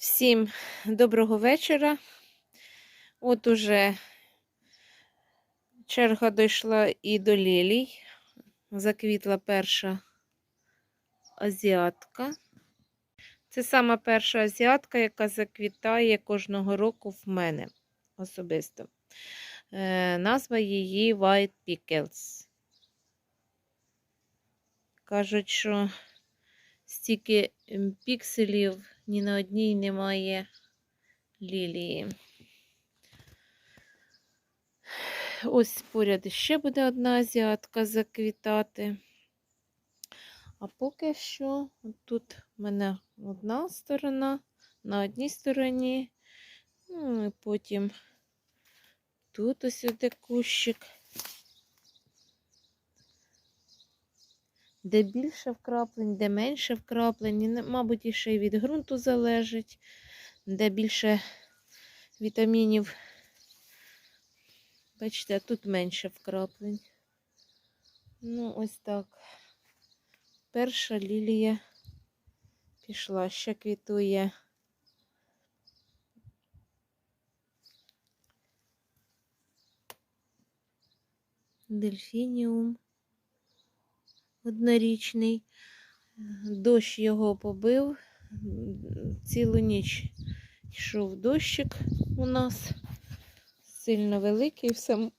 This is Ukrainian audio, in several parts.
Всім доброго вечора. От уже черга дійшла і до лілій. Заквітла перша азіатка. Це сама перша азіатка, яка заквітає кожного року в мене особисто. Е, назва її White Pickles. Кажуть, що стільки пікселів ні на одній немає лілії. Ось поряд ще буде одна азіатка заквітати. А поки що тут в мене одна сторона, на одній стороні, ну і потім тут ось іде кущик. Де більше вкраплень, де менше вкраплень, і, мабуть, і ще й від ґрунту залежить, де більше вітамінів. Бачите, тут менше вкраплень. Ну, ось так. Перша лілія пішла, ще квітує. Дельфініум однорічний. Дощ його побив. Цілу ніч йшов дощик у нас. Сильно великий, все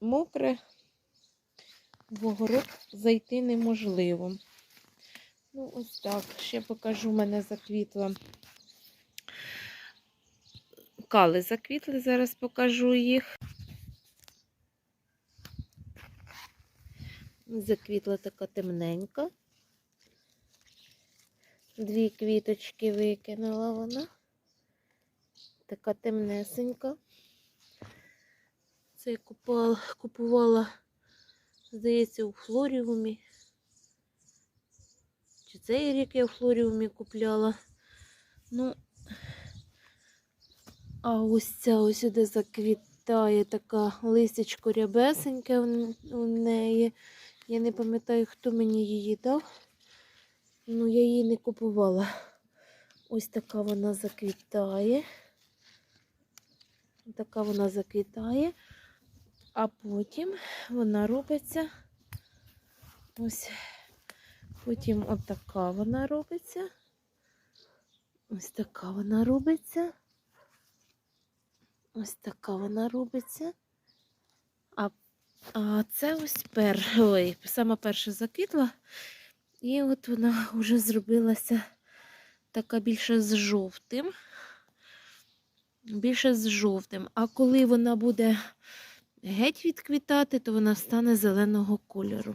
мокре. В огород зайти неможливо. Ну, ось так. Ще покажу, мене заквітла. Кали заквітли, зараз покажу їх. Заквітла така темненька. Дві квіточки викинула вона. Така темнесенька. Це я купала, купувала, здається, у флоріумі. Чи цей рік я в флоріумі купляла. Ну, а ось ця ось сюди заквітає така листячко рябесеньке в неї. Я не пам'ятаю, хто мені її дав. Ну, я її не купувала. Ось така вона заквітає. Така вона заквітає. А потім вона робиться. Ось. Потім отака вона робиться. Ось така вона робиться. Ось така вона робиться. А це ось пер, ой, сама перша заквітла. І от вона вже зробилася така більше з жовтим. Більше з жовтим. А коли вона буде геть відквітати, то вона стане зеленого кольору.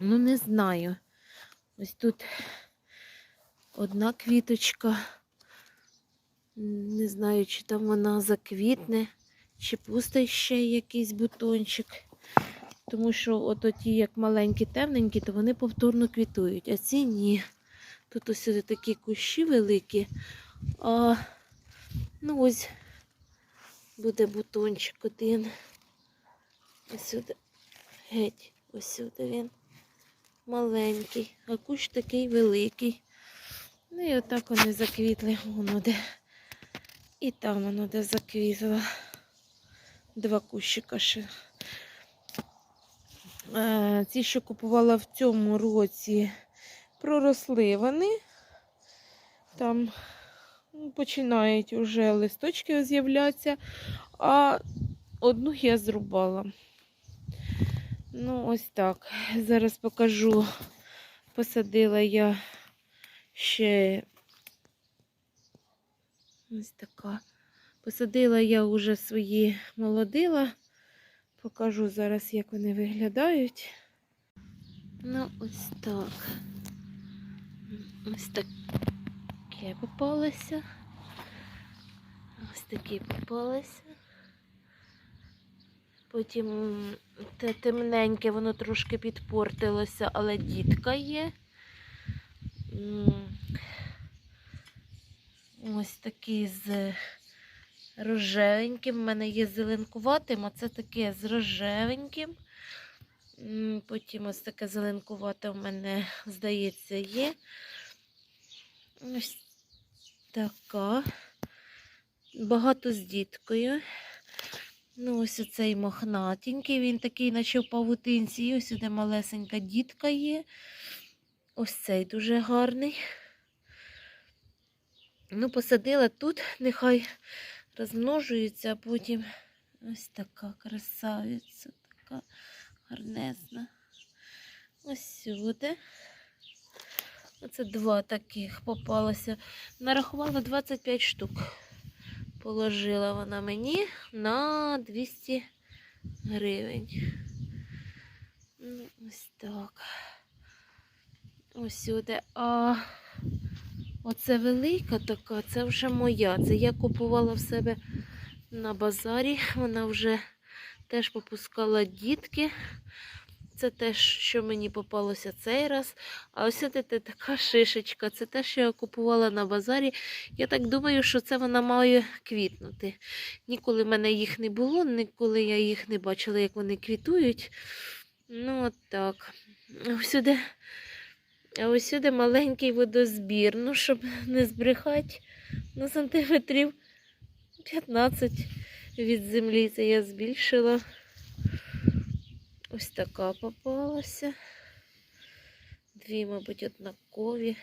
Ну, не знаю. Ось тут одна квіточка. Не знаю, чи там вона заквітне. Чи пустий ще якийсь бутончик. Тому що от ті, як маленькі, темненькі, то вони повторно квітують, а ці ні. Тут ось такі кущі великі. А, ну ось буде бутончик один. Ось сюди. Геть, ось сюди він. Маленький, а кущ такий великий. Ну і отак вони заквітли. Воно де. І там воно де заквітло два кущика ще. Е, Ці, що купувала в цьому році, проросли вони. Там ну, починають вже листочки з'являтися, а одну я зрубала. Ну, ось так. Зараз покажу. Посадила я ще ось така. Посадила я вже свої молодила. Покажу зараз, як вони виглядають. Ну, ось так. Ось таке попалося. Ось такі попалося. Потім те темненьке, воно трошки підпортилося, але дітка є. Ось такий з рожевеньким. У мене є зеленкуватим, а це таке з рожевеньким. Потім ось таке зеленкувате у мене, здається, є. Ось така. Багато з діткою. Ну, ось оцей мохнатенький, він такий, наче в павутинці. І ось сюди малесенька дітка є. Ось цей дуже гарний. Ну, посадила тут, нехай розмножується, а потім ось така красавиця, така гарнезна. Ось сюди. Оце два таких попалося. Нарахувала 25 штук. Положила вона мені на 200 гривень. Ну, ось так. Ось сюди. А оце велика така, це вже моя. Це я купувала в себе на базарі. Вона вже теж попускала дітки. Це те, що мені попалося цей раз. А ось це така шишечка. Це те, що я купувала на базарі. Я так думаю, що це вона має квітнути. Ніколи в мене їх не було, ніколи я їх не бачила, як вони квітують. Ну, от так. А ось сюди, а ось сюди маленький водозбір. Ну, щоб не збрехати, на сантиметрів 15 від землі. Це я збільшила. Ось така попалася. Дві, мабуть, однакові.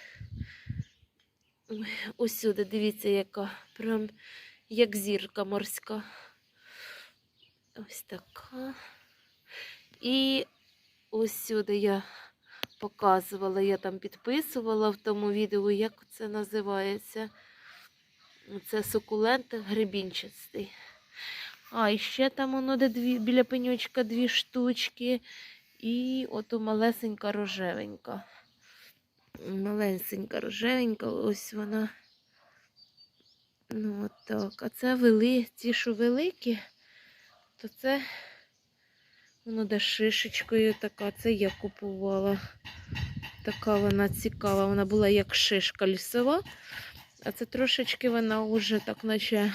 Ось сюди, дивіться, яка. Прям як зірка морська. Ось така. І ось сюди я показувала, я там підписувала в тому відео, як це називається. Це сукулент гребінчастий. А, і ще там воно де дві, біля пеньочка дві штучки. І ото малесенька рожевенька. Малесенька рожевенька, ось вона. Ну, от так. А це вели, ті, що великі, то це воно де шишечкою така. Це я купувала. Така вона цікава. Вона була як шишка лісова. А це трошечки вона вже так, наче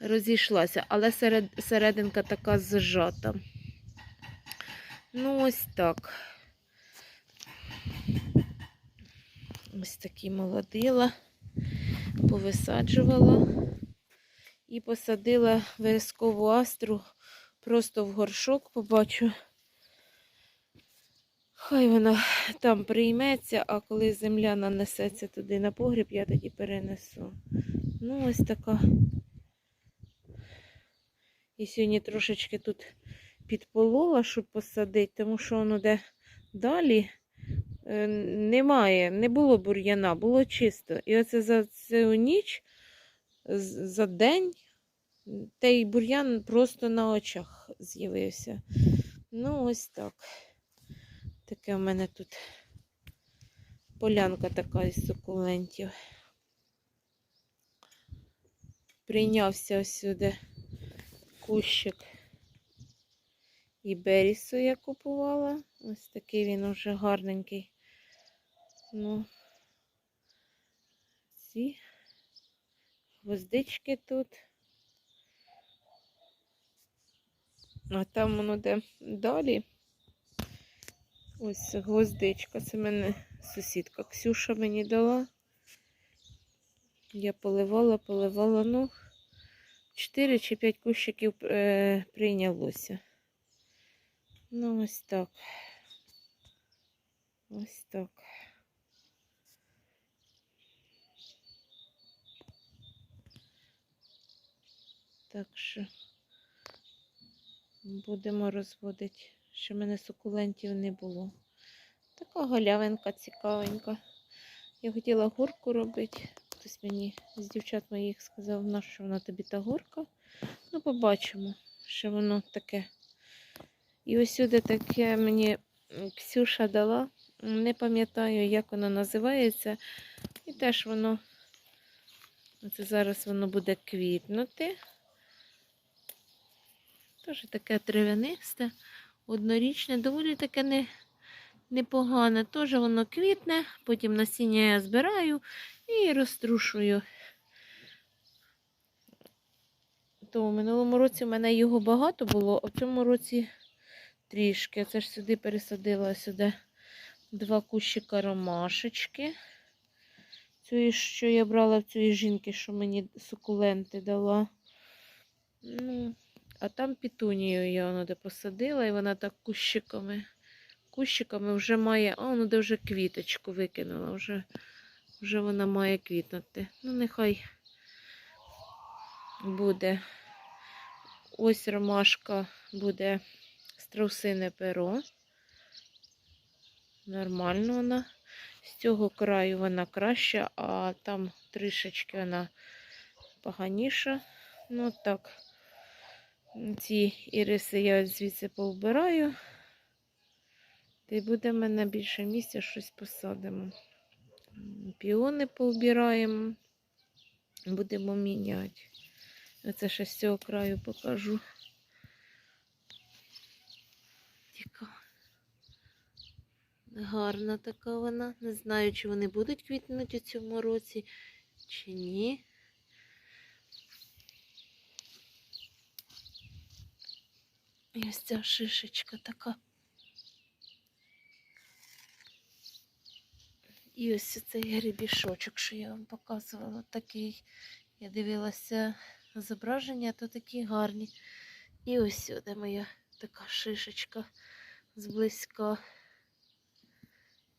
розійшлася, але серед, серединка така зжата. Ну, ось так. Ось такі молодила, повисаджувала і посадила верескову астру просто в горшок, побачу. Хай вона там прийметься, а коли земля нанесеться туди на погріб, я тоді перенесу. Ну, ось така. І сьогодні трошечки тут підполола, щоб посадити, тому що воно де далі е, немає, не було бур'яна, було чисто. І оце за цю ніч, за день, той бур'ян просто на очах з'явився. Ну, ось так. Таке в мене тут полянка така із сукулентів. Прийнявся сюди кущик і берісу я купувала. Ось такий він уже гарненький. Ну, ці гвоздички тут. А там воно де далі. Ось гвоздичка. Це мене сусідка Ксюша мені дала. Я поливала, поливала, ну, 4 чи 5 кущиків е, прийнялося. Ну, ось так. Ось так. Так що будемо розводити, що в мене сукулентів не було. Така галявинка цікавенька. Я хотіла горку робити. Хтось мені з дівчат моїх сказав, що вона тобі та горка. Ну, побачимо, що воно таке. І ось сюди таке мені Ксюша дала. Не пам'ятаю, як воно називається. І теж воно, оце зараз воно буде квітнути. Теж таке трав'янисте, однорічне, доволі таке не, непогане. Теж воно квітне, потім насіння я збираю і розтрушую. То в минулому році в мене його багато було, а в цьому році трішки. Це ж сюди пересадила сюди два кущика ромашечки. Цієї, що я брала в цієї жінки, що мені сукуленти дала. Ну, а там пітунію я воно де посадила, і вона так кущиками. Кущиками вже має. А воно де вже квіточку викинула. Вже, вже вона має квітнути. Ну, нехай буде. Ось ромашка буде страусине перо. Нормально вона. З цього краю вона краща, а там трішечки вона поганіша. Ну так, ці іриси я звідси повбираю. Та й буде в мене більше місця, щось посадимо. Піони повбираємо, будемо міняти. Оце ще з цього краю покажу. Яка гарна така вона. Не знаю, чи вони будуть квітнути у цьому році, чи ні. І ось ця шишечка така. І ось цей грібішочок, що я вам показувала, такий. Я дивилася зображення, то такі гарні. І ось сюди моя така шишечка зблизька.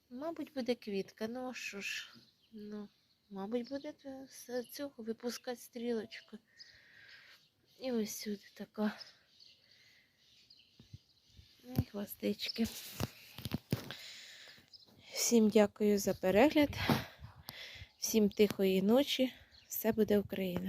Мабуть, буде квітка. Ну а що ж? Ну, мабуть, буде з цього випускати стрілочку. І ось сюди така. І хвостички. Всім дякую за перегляд. Всім тихої ночі. Все буде Україна.